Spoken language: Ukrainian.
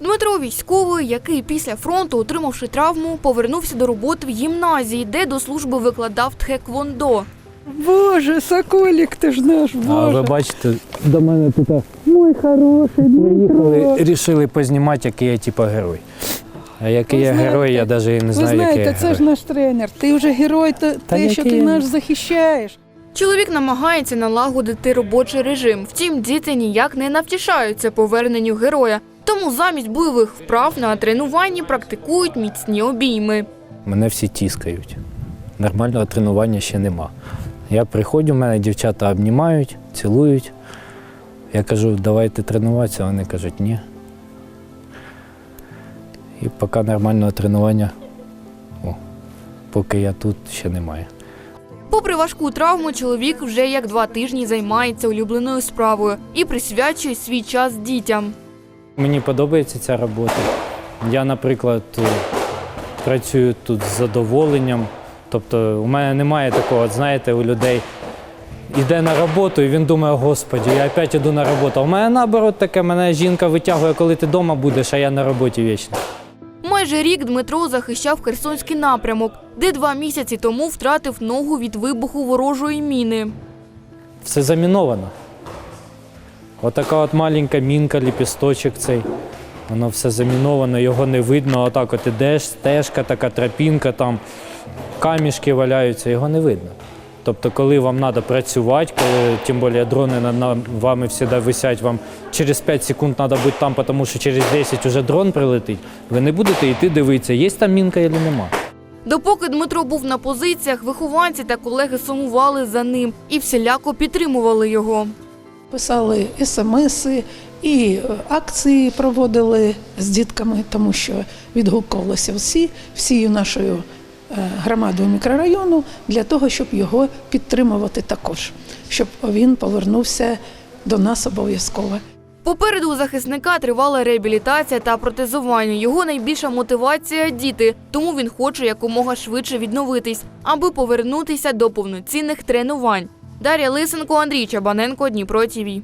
Дмитро військовий, який після фронту, отримавши травму, повернувся до роботи в гімназії, де до служби викладав тхеквондо. Боже, соколік ти ж наш, А Боже. ви бачите, до мене тут Мой хороший приїхали, Дмитро. рішили познімати, який я типа герой. А який Ви я знаєте- герой, я навіть і не Ви знаю, який я знаєте, це герой. ж наш тренер. Ти вже герой, та, те, що ти я? нас захищаєш. Чоловік намагається налагодити робочий режим. Втім, діти ніяк не навтішаються поверненню героя. Тому замість бойових вправ на тренуванні практикують міцні обійми. Мене всі тіскають. Нормального тренування ще нема. Я приходжу, мене дівчата обнімають, цілують. Я кажу, давайте тренуватися, вони кажуть, ні. І поки нормального тренування, о, поки я тут, ще немає. Попри важку травму, чоловік вже як два тижні займається улюбленою справою і присвячує свій час дітям. Мені подобається ця робота. Я, наприклад, працюю тут з задоволенням. Тобто, у мене немає такого, знаєте, у людей йде на роботу, і він думає, господі, я опять іду на роботу. У мене наоборот таке, мене жінка витягує, коли ти вдома будеш, а я на роботі вічно. Майже рік Дмитро захищав Херсонський напрямок, де два місяці тому втратив ногу від вибуху ворожої міни. Все заміновано. Отака от маленька мінка, ліпісточок цей. Воно все заміновано, його не видно. Отак от ідеш, стежка, така тропінка, там камішки валяються, його не видно. Тобто, коли вам треба працювати, коли тим більше дрони над вами завжди висять, вам через 5 секунд треба бути там, тому що через 10 вже дрон прилетить, ви не будете йти дивитися, є там мінка чи нема. Допоки Дмитро був на позиціях, вихованці та колеги сумували за ним і всіляко підтримували його. Писали смси і е, акції проводили з дітками, тому що відгукувалися всі, всією нашою е, громадою мікрорайону для того, щоб його підтримувати також, щоб він повернувся до нас обов'язково. Попереду у захисника тривала реабілітація та протезування. Його найбільша мотивація діти, тому він хоче якомога швидше відновитись, аби повернутися до повноцінних тренувань. Дар'я Лисенко, Андрій Чабаненко, Дніпро ТІВІ.